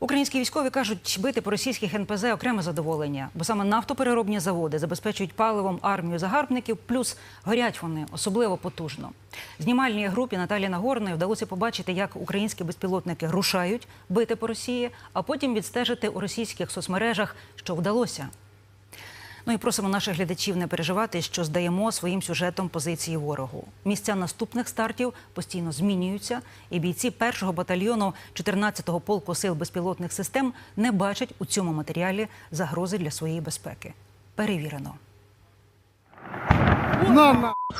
Українські військові кажуть, бити по російських НПЗ окреме задоволення, бо саме нафтопереробні заводи забезпечують паливом армію загарбників, плюс горять вони особливо потужно. Знімальній групі Наталі Нагорної вдалося побачити, як українські безпілотники рушають бити по Росії, а потім відстежити у російських соцмережах, що вдалося. Ну і просимо наших глядачів не переживати, що здаємо своїм сюжетом позиції ворогу. Місця наступних стартів постійно змінюються, і бійці першого батальйону 14-го полку сил безпілотних систем не бачать у цьому матеріалі загрози для своєї безпеки. Перевірено.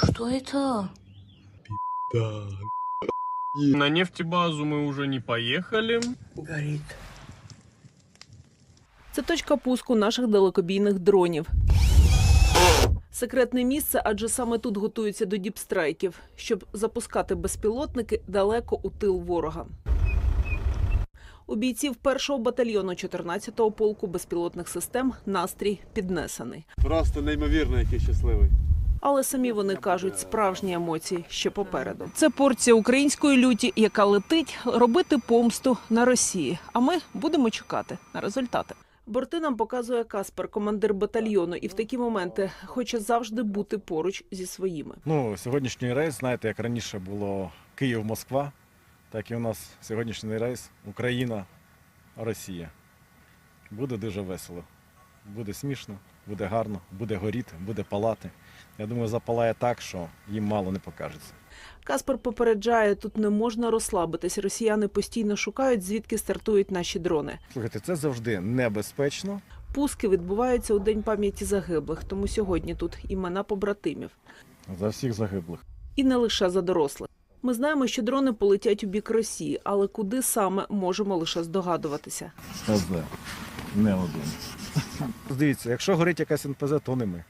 Что это? На нефтебазу мы уже не поехали. Горит. Це точка пуску наших далекобійних дронів. Секретне місце, адже саме тут готуються до діпстрайків, щоб запускати безпілотники далеко у тил ворога. У бійців першого батальйону 14-го полку безпілотних систем настрій піднесений. Просто неймовірно, який щасливий. Але самі вони кажуть, справжні емоції ще попереду. Це порція української люті, яка летить робити помсту на Росії. А ми будемо чекати на результати. Борти нам показує Каспер, командир батальйону, і в такі моменти хоче завжди бути поруч зі своїми. Ну, сьогоднішній рейс, знаєте, як раніше було Київ-Москва, так і у нас сьогоднішній рейс Україна-Росія. Буде дуже весело. Буде смішно, буде гарно, буде горіти, буде палати. Я думаю, запалає так, що їм мало не покажеться. Каспер попереджає, тут не можна розслабитись. Росіяни постійно шукають, звідки стартують наші дрони. Слухайте, це завжди небезпечно. Пуски відбуваються у день пам'яті загиблих, тому сьогодні тут імена побратимів. За всіх загиблих. І не лише за дорослих. Ми знаємо, що дрони полетять у бік Росії, але куди саме можемо лише здогадуватися. Не один. Дивіться, якщо горить якась НПЗ, то не ми.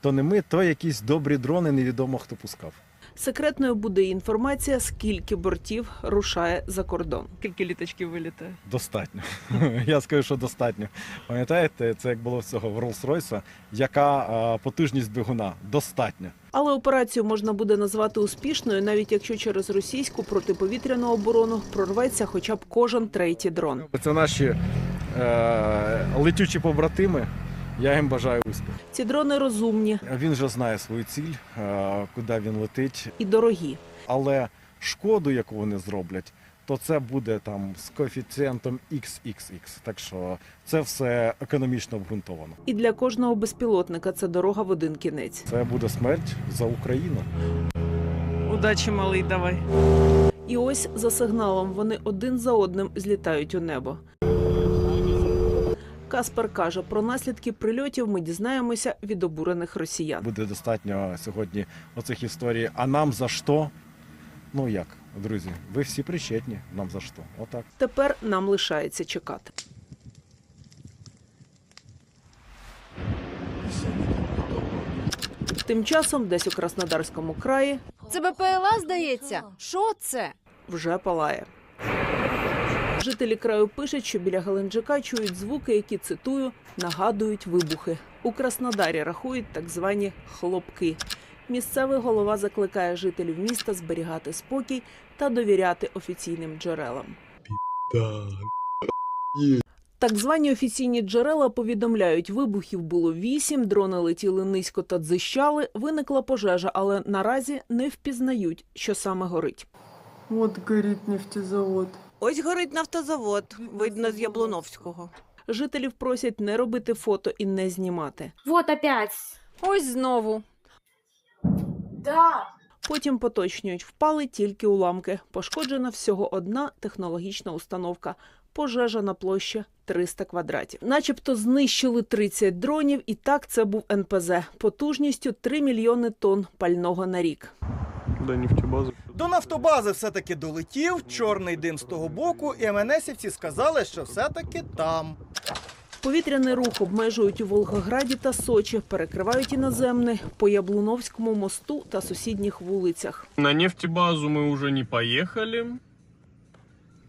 То не ми, то якісь добрі дрони, невідомо хто пускав. Секретною буде інформація, скільки бортів рушає за кордон. Скільки літачків вилітає? Достатньо. Я скажу, що достатньо. Пам'ятаєте, це як було в цього в Rolls-Royce, яка а, потужність двигуна? Достатньо. Але операцію можна буде назвати успішною, навіть якщо через російську протиповітряну оборону прорветься хоча б кожен третій дрон. Це наші летючі побратими. Я їм бажаю успіху. Ці дрони розумні Він вже знає свою ціль, е, куди він летить, і дорогі. але шкоду, яку вони зроблять, то це буде там з коефіцієнтом XXX. Так що це все економічно обґрунтовано. І для кожного безпілотника це дорога в один кінець. Це буде смерть за Україну. Удачі, малий, давай. І ось за сигналом вони один за одним злітають у небо. Каспер каже, про наслідки прильотів ми дізнаємося від обурених росіян. Буде достатньо сьогодні оцих історій. А нам за що? Ну як, друзі, ви всі причетні. Нам за що? Отак. Тепер нам лишається чекати. Тим часом, десь у Краснодарському краї Це БПЛА, здається. Що це? вже палає. Жителі краю пишуть, що біля Геленджика чують звуки, які цитую, нагадують вибухи. У Краснодарі рахують так звані хлопки. Місцевий голова закликає жителів міста зберігати спокій та довіряти офіційним джерелам. Так звані офіційні джерела повідомляють, вибухів було вісім, дрони летіли низько та дзищали. Виникла пожежа, але наразі не впізнають, що саме горить. Вот горит нефтезавод. Ось горить нафтозавод, видно з Яблуновського. Жителів просять не робити фото і не знімати. Вот опять. Ось знову. Да. Потім поточнюють, впали тільки уламки. Пошкоджена всього одна технологічна установка. Пожежа на площі 300 квадратів. Начебто знищили 30 дронів, і так це був НПЗ потужністю 3 мільйони тонн пального на рік. До нефтебазы. До нафтобази все-таки долетів, чорний дим з того боку, і МНСівці сказали, що все-таки там. Повітряний рух обмежують у Волгограді та Сочі, перекривають іноземний по Яблуновському мосту та сусідніх вулицях. На нефтебазу мы уже не поехали.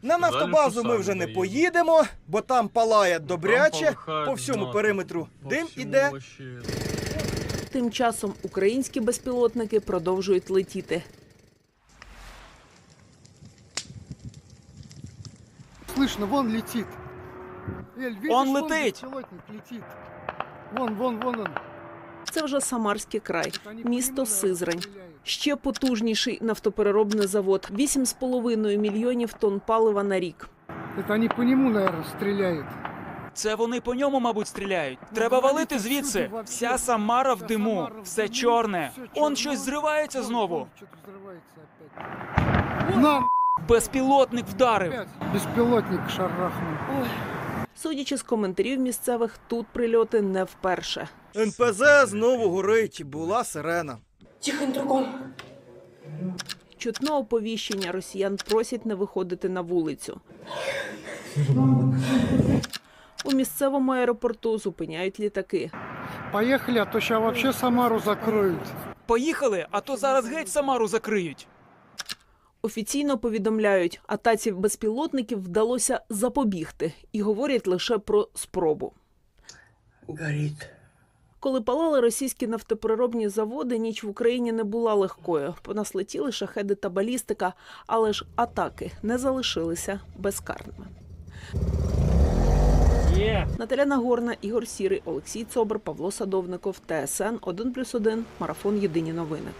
На нафтобазу ми вже не поїдемо, бо там палає добряче, Там полыхает по всьому знатно. периметру По дим всему іде. Тим часом українські безпілотники продовжують летіти. Слышно, вон летит. Он летить! Вон, вон, вон он. Це вже Самарський край, місто Сизрань. Ще потужніший нафтопереробний завод. 8,5 мільйонів тонн палива на рік. Это они по нему, наверное, стреляют. Це вони по ньому, мабуть, стріляють. Треба валити звідси. Вся Самара в диму, все чорне. Он щось зривається знову. Безпілотник вдарив. опять беспилотник шарахнул. Судячи з коментарів місцевих, тут прильоти не вперше. НПЗ знову горить, була сирена. Тихо. Чутно оповіщення росіян просять не виходити на вулицю. У місцевому аеропорту зупиняють літаки. Поехали, а то сейчас вообще Самару закроют. Поїхали, а то зараз геть Самару закриють. Офіційно повідомляють, атаці безпілотників вдалося запобігти і говорять лише про спробу. Горит. Коли палали російські нафтопереробні заводи, ніч в Україні не була легкою. По нас летіли шахеди та балістика, але ж атаки не залишилися безкарними. Наталя Нагорна, Ігор Сірий, Олексій Цобр, Павло Садовников, ТСН 1+,1, Марафон Єдині новини.